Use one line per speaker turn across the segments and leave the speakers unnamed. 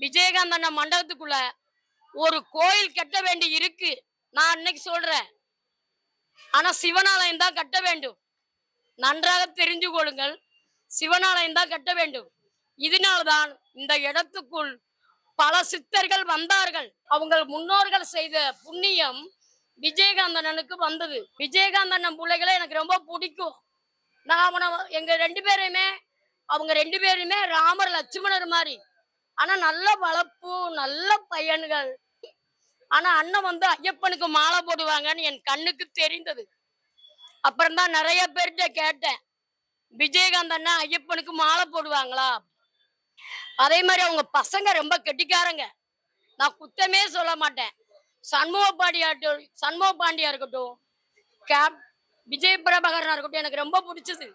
விஜயகாந்த் அண்ணன் மண்டபத்துக்குள்ள ஒரு கோயில் கட்ட வேண்டி இருக்கு. நான் அன்னைக்கு சொல்றேன். ஆனா சிவனாலயம் தான் கட்ட வேண்டும். நன்றாக தெரிஞ்சு கொள்ளுங்கள். சிவனாலயம் தான் கட்ட வேண்டும். இதனால்தான் இந்த இடத்துக்குள் பல சித்தர்கள் வந்தார்கள். அவங்க முன்னோர்கள் செய்த புண்ணியம் விஜயகாந்த் அண்ணனுக்கு வந்தது. விஜயகாந்த் அண்ணன் பிள்ளைகளை எனக்கு ரொம்ப பிடிக்கும். நான் அவனை எங்க ரெண்டு பேரையுமே அவங்க ரெண்டு பேருமே ராமர் லட்சுமணர் மாதிரி ஆனா நல்ல வளர்ப்பு நல்ல பையன்கள். ஆனா அண்ணன் வந்து ஐயப்பனுக்கு மாலை போடுவாங்கன்னு என் கண்ணுக்கு தெரிந்தது. அப்புறம் தான் நிறைய பேர்கிட்ட கேட்டேன். விஜயகாந்த் அண்ணா ஐயப்பனுக்கு மாலை போடுவாங்களா? அதே மாதிரி அவங்க பசங்க ரொம்ப கெட்டிக்காரங்க. நான் குத்தமே சொல்ல மாட்டேன். சண்முக பாண்டியாட்டும் சண்முக பாண்டியா இருக்கட்டும் கேப் விஜய் பிரபாகரனா இருக்கட்டும் எனக்கு ரொம்ப பிடிச்சது.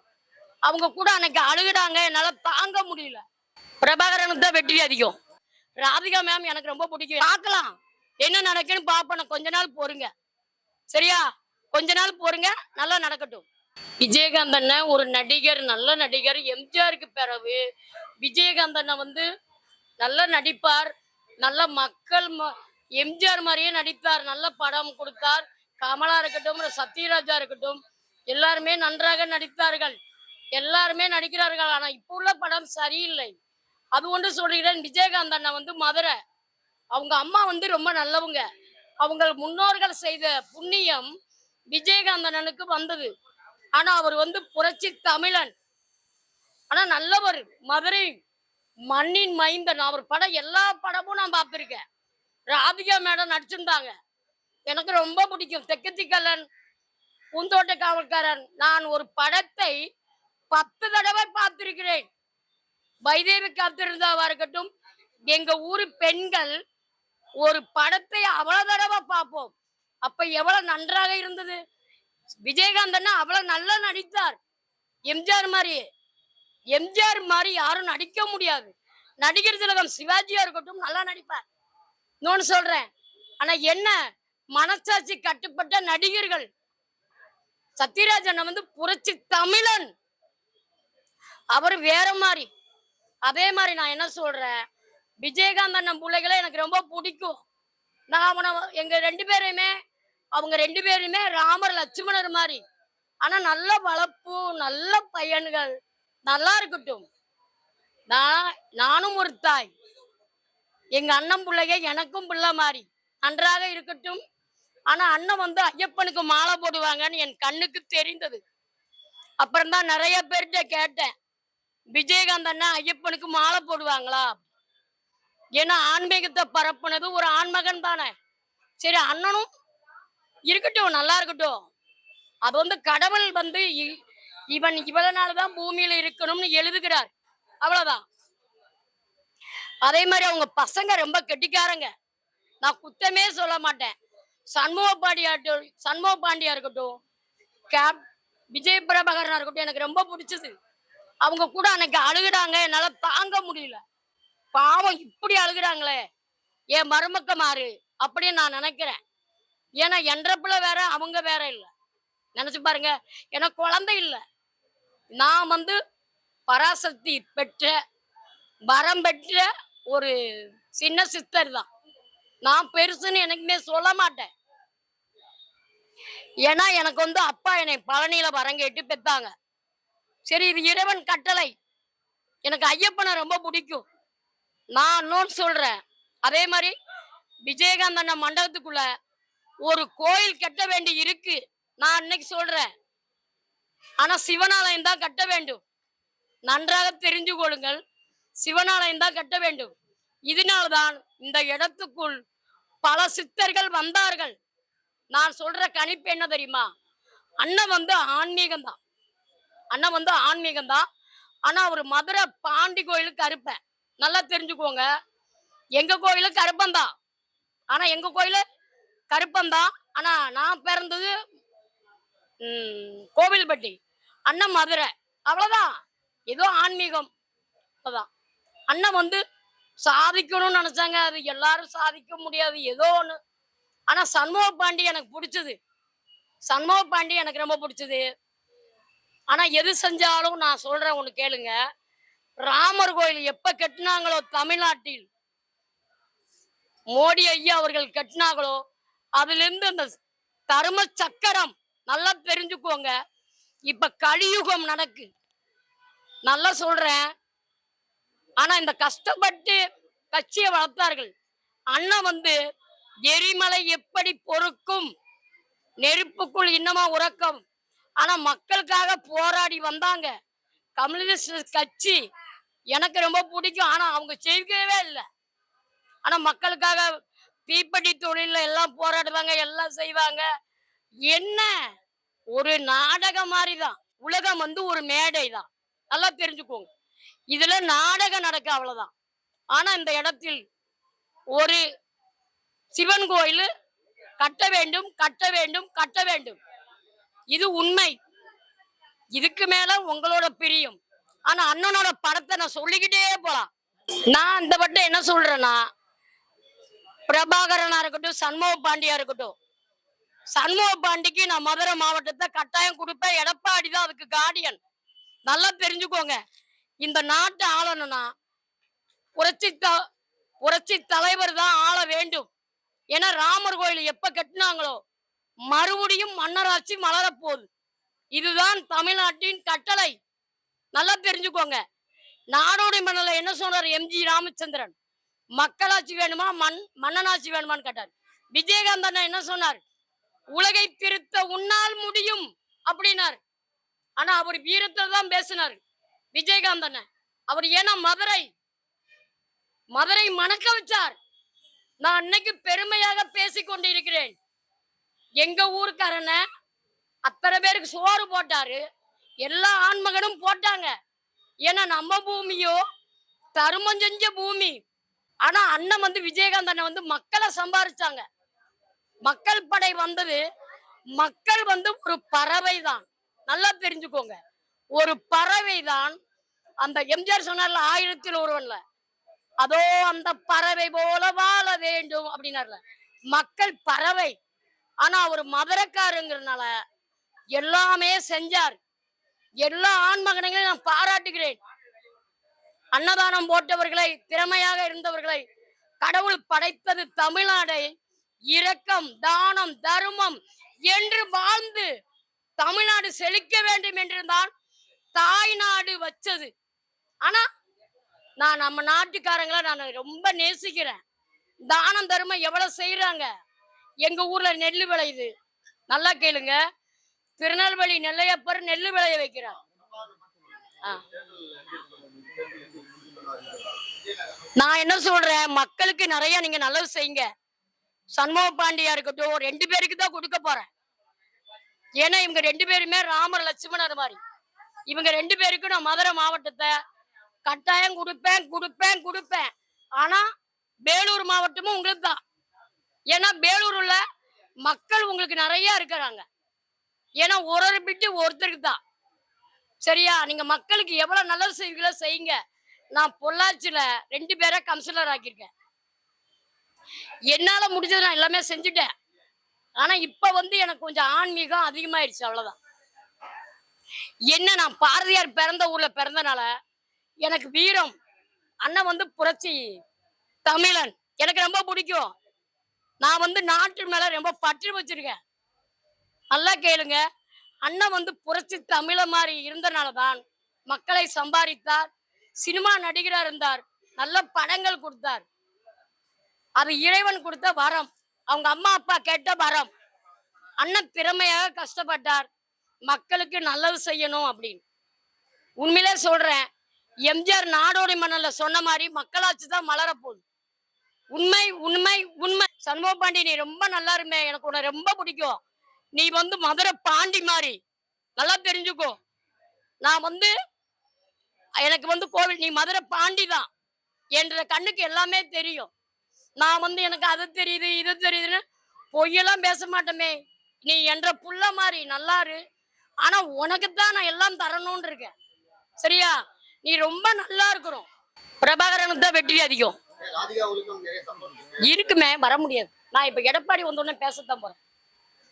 அவங்க கூட அன்னைக்கு அழுகிடாங்க என்னால தாங்க முடியல. பிரபாகரனுக்கு தான் வெற்றி அதிகம். ராதிகா மேம் எனக்கு ரொம்ப பிடிக்கும். பார்க்கலாம். என்ன நடக்குன்னு பார்ப்போம். கொஞ்ச நாள் போருங்க சரியா? கொஞ்ச நாள் போருங்க நல்லா நடக்கட்டும். விஜயகாந்த் அண்ணன் ஒரு நடிகர் நல்ல நடிகர். எம்ஜிஆருக்கு பிறகு விஜயகாந்த் அண்ணன் வந்து நல்லா நடிப்பார். நல்ல மக்கள் ம- எம்ஜிஆர் மாதிரியே நடித்தார் நல்ல படம் கொடுத்தார். கமலா இருக்கட்டும் சத்யராஜா இருக்கட்டும் எல்லாருமே நன்றாக நடித்தார்கள். எல்லாருமே நடிக்கிறார்கள். ஆனா இப்போ உள்ள படம் சரியில்லை. அது ஒன்று சொல்கிறேன் விஜயகாந்த் அண்ணன் வந்து மதுரை. அவங்க அம்மா வந்து ரொம்ப நல்லவங்க. அவங்க முன்னோர்கள் செய்த புண்ணியம் விஜயகாந்த் அண்ணனுக்கு வந்தது. ஆனா அவர் வந்து புரட்சி தமிழன். ஆனா நல்லவர். மதுரை மண்ணின் மைந்தன். அவர் படம் எல்லா படமும் நான் பார்த்துருக்கேன். ராதிகா மேடம் நடிச்சிருந்தாங்க. எனக்கு ரொம்ப பிடிக்கும். தெக்கத்திக்கல்லன் பூந்தோட்ட காவல்காரன். நான் ஒரு படத்தை பத்து தடவை பார்த்திருக்கிறேன். வைதேவி காத்திருந்தாவா இருக்கட்டும் எங்க ஊரு பெண்கள் ஒரு படத்தை அவ்வளவு தடவை பார்ப்போம். அப்ப எவ்வளவு நன்றாக இருந்தது? விஜயகாந்த் அண்ணா அவ்வளவு நல்லா நடித்தார். எம்ஜிஆர் மாதிரி எம்ஜிஆர் மாதிரி யாரும் நடிக்க முடியாது. நடிகர் திலகம் சிவாஜியா இருக்கட்டும் நல்லா நடிப்பார். இன்னொன்னு சொல்றேன். ஆனா என்ன மனசாட்சி கட்டுப்பட்ட நடிகர்கள்? சத்யராஜ் அண்ணன் வந்து புரட்சி தமிழன். அவர் வேற மாதிரி. அதே மாதிரி நான் என்ன சொல்றேன்? விஜயகாந்த் அண்ணன் பிள்ளைகளை எனக்கு ரொம்ப பிடிக்கும். நான் அவனை எங்க ரெண்டு பேரையுமே அவங்க ரெண்டு பேருமே ராமர் லட்சுமணர் மாதிரி. ஆனா நல்ல வளர்ப்பு நல்ல பையன்கள். நல்லா இருக்கட்டும். நான் நானும் ஒரு தாய். எங்க அண்ணன் பிள்ளைங்க எனக்கும் பிள்ளை மாதிரி. நன்றாக இருக்கட்டும். ஆனா அண்ணன் வந்து ஐயப்பனுக்கு மாலை போடுவாங்கன்னு என் கண்ணுக்கு தெரிந்தது. அப்புறம் தான் நிறைய பேர்கிட்ட கேட்டேன். விஜயகாந்த் அண்ணா ஐயப்பனுக்கு மாலை போடுவாங்களா? ஏன்னா ஆன்மீகத்தை பரப்புனது ஒரு ஆண்மகன் தானே. சரி அண்ணனும் இருக்கட்டும் நல்லா இருக்கட்டும். அது வந்து கடவுள் வந்து இ- இவன் இவ்வளவு நாள் தான் பூமியில இருக்கணும்னு எழுதுகிறார். அவ்வளவுதான். அதே மாதிரி அவங்க பசங்க ரொம்ப கெட்டிக்காரங்க. நான் குத்தமே சொல்ல மாட்டேன். சண்முக பாண்டியாட்டும் சண்முக பாண்டியா இருக்கட்டும் கேப் விஜய் பிரபாகரனா இருக்கட்டும் எனக்கு ரொம்ப பிடிச்சது. அவங்க கூட அன்னைக்கு அழுகுறாங்க என்னால தாங்க முடியல. பாவம் இப்படி அழுகுறாங்களே. என் மருமக்க மாறு அப்படின்னு நான் நினைக்கிறேன். ஏன்னா என்ற பிள்ளை வேற அவங்க வேற இல்லை. நினைச்சு பாருங்க ஏன்னா குழந்தை இல்லை. நான் வந்து பராசக்தி பெற்ற வரம் பெற்ற ஒரு சின்ன சிஸ்டர் தான். நான் பெருசுன்னு எனக்குமே சொல்ல மாட்டேன். ஏன்னா எனக்கு வந்து அப்பா என்னை பழனியில வரம் கேட்டு பெத்தாங்க. சரி இது இறைவன் கட்டளை. எனக்கு ஐயப்பனை ரொம்ப பிடிக்கும். நான் இன்னொன்று சொல்கிறேன் அதே மாதிரி விஜயகாந்த் அண்ணன் மண்டபத்துக்குள்ள ஒரு கோயில் கட்ட வேண்டி இருக்கு. நான் அன்னைக்கு சொல்கிறேன் ஆனால் சிவனாலயம் தான் கட்ட வேண்டும். நன்றாக தெரிஞ்சு கொள்ளுங்கள். சிவனாலயம் தான் கட்ட வேண்டும். இதனால்தான் இந்த இடத்துக்குள் பல சித்தர்கள் வந்தார்கள். நான் சொல்ற கணிப்பு என்ன தெரியுமா? அண்ணன் வந்து ஆன்மீகம் தான் அண்ணன் வந்து ஆன்மீகம் தான் ஆனா அவர் மதுரை பாண்டி கோயிலுக்கு கருப்பேன் நல்லா தெரிஞ்சுக்கோங்க. எங்க கோயிலு கருப்பந்தான் ஆனா எங்க கோயிலு கருப்பந்தான் ஆனா நான் பிறந்தது கோவில்பட்டி. அண்ணன் மதுரை. அவ்வளவுதான். ஏதோ ஆன்மீகம். அதான் அண்ணன் வந்து சாதிக்கணும்னு நினைச்சாங்க. அது எல்லாரும் சாதிக்க முடியாது. ஏதோ ஒன்று ஆனா சண்முக பாண்டி எனக்கு பிடிச்சது. சண்முக பாண்டி எனக்கு ரொம்ப பிடிச்சது. ஆனா எது செஞ்சாலும் நான் சொல்றேன் ஒண்ணு கேளுங்க. ராமர் கோயில் எப்ப கட்டினாங்களோ தமிழ்நாட்டில் மோடி ஐயா அவர்கள் கட்டினாங்களோ அதிலிருந்து அந்த தர்ம சக்கரம் நல்லா தெரிஞ்சுக்கோங்க. இப்ப கலியுகம் நடக்கு. நல்லா சொல்றேன். ஆனா இந்த கஷ்டப்பட்டு கட்சியை வளர்த்தார்கள். அண்ணன் வந்து எரிமலை எப்படி பொறுக்கும்? நெருப்புக்குள் இன்னமா உறக்கம்? ஆனா மக்களுக்காக போராடி வந்தாங்க. கம்யூனிஸ்ட் கட்சி எனக்கு ரொம்ப பிடிக்கும். ஆனா அவங்க செய்யவே இல்லை. ஆனா மக்களுக்காக தீப்பெட்டி தொழில எல்லாம் போராடுவாங்க எல்லாம் செய்வாங்க. என்ன? ஒரு நாடகம் மாதிரி தான் உலகம் வந்து ஒரு மேடை தான் நல்லா தெரிஞ்சுக்கோங்க. இதுல நாடகம் நடக்க அவ்வளவுதான். ஆனா இந்த இடத்தில் ஒரு சிவன் கோயில் கட்ட வேண்டும் கட்ட வேண்டும் கட்ட வேண்டும். இது உண்மை. இதுக்கு மேல உங்களோட பிரியம். ஆனா அண்ணனோட படத்தை நான் சொல்லிக்கிட்டே போலாம். நான் இந்த பட்டம் என்ன சொல்றேன்னா பிரபாகரனா இருக்கட்டும் சண்முக பாண்டியா இருக்கட்டும். சண்முக பாண்டிக்கு நான் மதுரை மாவட்டத்தை கட்டாயம் கொடுப்பேன். எடப்பாடி தான் அதுக்கு கார்டியன் நல்லா தெரிஞ்சுக்கோங்க. இந்த நாட்டை ஆளணும்னா புரட்சி த புரட்சி தலைவர் தான் ஆள வேண்டும். ஏன்னா ராமர் கோயில் எப்ப கட்டினாங்களோ மறுபடியும் மன்னராட்சி மலரப்போகுது இதுதான் தமிழ்நாட்டின் கட்டளை. நல்லா தெரிஞ்சுக்கோங்க. நாடோடி மன்னல என்ன சொன்னார் எம்ஜி ராமச்சந்திரன்? மக்களாட்சி வேணுமா? மண் மன்னனாட்சி வேணுமான்னு கேட்டார். விஜயகாந்தன் என்ன சொன்னார்? உலகை திருத்த உன்னால் முடியும் அப்படின்னார். ஆனா அவர் வீரத்தை தான் பேசினார் விஜயகாந்த் அண்ணன் அவர் ஏன்னா மதுரை மதுரை மணக்க வச்சார். நான் அன்னைக்கு பெருமையாக பேசிக் கொண்டிருக்கிறேன் எங்க ஊருக்காரன அத்தனை பேருக்கு சோறு போட்டாரு. எல்லா ஆண்மகனும் போட்டாங்க. ஏன்னா நம்ம பூமியோ தருமம் செஞ்ச பூமி. ஆனா அண்ணன் வந்து விஜயகாந்த் அண்ணன் வந்து மக்களை சம்பாரிச்சாங்க. மக்கள் படை வந்தது மக்கள் வந்து ஒரு பறவை தான் நல்லா தெரிஞ்சுக்கோங்க. ஒரு பறவை தான் அந்த எம்ஜிஆர் சொன்னார்ல ஆயிரத்தில் ஒருவன்ல. அதோ அந்த பறவை போல வாழ வேண்டும் அப்படின்னார்ல. மக்கள் பறவை. ஆனா அவர் மதுரக்காருங்கிறதுனால எல்லாமே செஞ்சார். எல்லா ஆண்மகனையும் நான் பாராட்டுகிறேன். அன்னதானம் போட்டவர்களை திறமையாக இருந்தவர்களை கடவுள் படைத்தது தமிழ்நாடை. இரக்கம் தானம் தர்மம் என்று வாழ்ந்து தமிழ்நாடு செழிக்க வேண்டும் என்றுதான் தாய் நாடு வச்சது. ஆனா நான் நம்ம நாட்டுக்காரங்களை நான் ரொம்ப நேசிக்கிறேன். தானம் தர்மம் எவ்வளவு செய்யறாங்க எங்க ஊர்ல நெல் விளையுது நல்லா கேளுங்க. திருநெல்வேலி நெல்லையப்பர் நெல் விளைய வைக்கிறார். நான் என்ன சொல்றேன்? மக்களுக்கு நிறைய நீங்க நல்லது செய்யுங்க. சண்முக பாண்டியா இருக்கட்டும் ரெண்டு பேருக்கு தான் கொடுக்க போறேன். ஏன்னா இவங்க ரெண்டு பேருமே ராமர் லட்சுமணர் மாதிரி. இவங்க ரெண்டு பேருக்கும் நான் மதுரை மாவட்டத்தை கட்டாயம் கொடுப்பேன் கொடுப்பேன் கொடுப்பேன். ஆனா வேலூர் மாவட்டமும் உங்களுக்கு தான் ஏன்னா வேலூர்ல மக்கள் உங்களுக்கு நிறைய இருக்கிறாங்க. ஏன்னா ஒரு ஒரு பிட்டு ஒருத்தருக்கு தான். சரியா? நீங்க மக்களுக்கு எவ்வளவு நல்லது செய்வீங்களோ செய்யுங்க. நான் பொள்ளாச்சியில ரெண்டு பேரை கவுன்சிலர் ஆக்கியிருக்கேன். என்னால முடிஞ்சது நான் எல்லாமே செஞ்சுட்டேன். ஆனா இப்ப வந்து எனக்கு கொஞ்சம் ஆன்மீகம் அதிகமாயிடுச்சு அவ்வளவுதான். என்ன நான் பாரதியார் பிறந்த ஊர்ல பிறந்தனால எனக்கு வீரம். அண்ணன் வந்து புரட்சி தமிழன். எனக்கு ரொம்ப பிடிக்கும். நான் வந்து நாட்டு மேல ரொம்ப பற்று வச்சிருக்கேன். நல்லா கேளுங்க. அண்ணன் வந்து புரட்சி தமிழ மாதிரி இருந்தனால தான் மக்களை சம்பாதித்தார் சினிமா நடிகராக இருந்தார் நல்ல படங்கள் கொடுத்தார். அது இறைவன் கொடுத்த வரம். அவங்க அம்மா அப்பா கேட்ட வரம். அண்ணன் திறமையாக கஷ்டப்பட்டார். மக்களுக்கு நல்லது செய்யணும் அப்படின்னு. உண்மையிலே சொல்றேன். எம்ஜிஆர் நாடோடி மன்னல்ல சொன்ன மாதிரி மக்களாட்சி தான் மலரப்போகுது. உண்மை உண்மை உண்மை. சண்முக பாண்டி நீ ரொம்ப நல்லா இருமே எனக்கு உன்னை ரொம்ப பிடிக்கும். நீ வந்து மதுரை பாண்டி மாதிரி. நல்லா தெரிஞ்சுக்கோ. நான் வந்து எனக்கு வந்து கோவில் நீ மதுரை பாண்டி தான். என்ற கண்ணுக்கு எல்லாமே தெரியும். நான் வந்து எனக்கு அது தெரியுது இது தெரியுதுன்னு பொய்யெல்லாம் பேச மாட்டோமே. நீ என்ற புள்ள மாதிரி நல்லா இரு. ஆனா உனக்கு தான் நான் எல்லாம் தரணும்னு இருக்கேன். சரியா? நீ ரொம்ப நல்லா இருக்கிறோம். பிரபாகரனுக்கு தான் வெற்றி அதிகம். இருக்குமே வர முடியாது. நான் இப்ப எடப்பாடி வந்த உடனே பேசத்தான் போறேன்.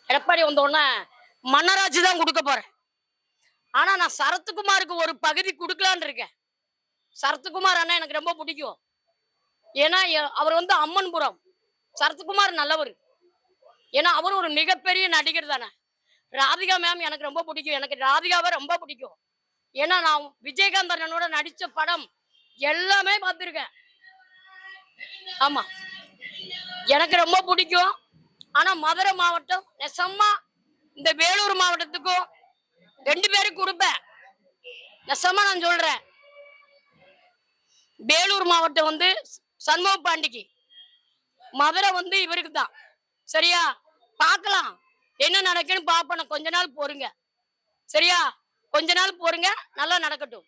எடப்பாடி வந்த உடனே மன்னராட்சி தான் கொடுக்க போறேன். ஆனா நான் சரத்குமாருக்கு ஒரு பகுதி கொடுக்கலான் இருக்கேன். சரத்குமார் அண்ணா எனக்கு ரொம்ப பிடிக்கும். ஏன்னா அவர் வந்து அம்மன்புரம். சரத்குமார் நல்லவர். ஏன்னா அவர் ஒரு மிகப்பெரிய நடிகர் தானே. ராதிகா மேம் எனக்கு ரொம்ப பிடிக்கும். எனக்கு ராதிகாவை ரொம்ப பிடிக்கும். ஏன்னா நான் விஜயகாந்த் அண்ணனோட நடிச்ச படம் எல்லாமே பார்த்துருக்கேன். ஆமா. எனக்கு ரொம்ப பிடிக்கும். ஆனா மதுரை மாவட்டம் நெசமா இந்த வேலூர் மாவட்டத்துக்கும் ரெண்டு பேரும் கொடுப்பேன். நெசமா நான் சொல்றேன். வேலூர் மாவட்டம் வந்து சண்முக பாண்டிக்கு. மதுரை வந்து இவருக்கு தான் சரியா? பார்க்கலாம். என்ன நடக்குன்னு பார்ப்போம். கொஞ்ச நாள் போருங்க சரியா? கொஞ்ச நாள் போருங்க நல்லா நடக்கட்டும்.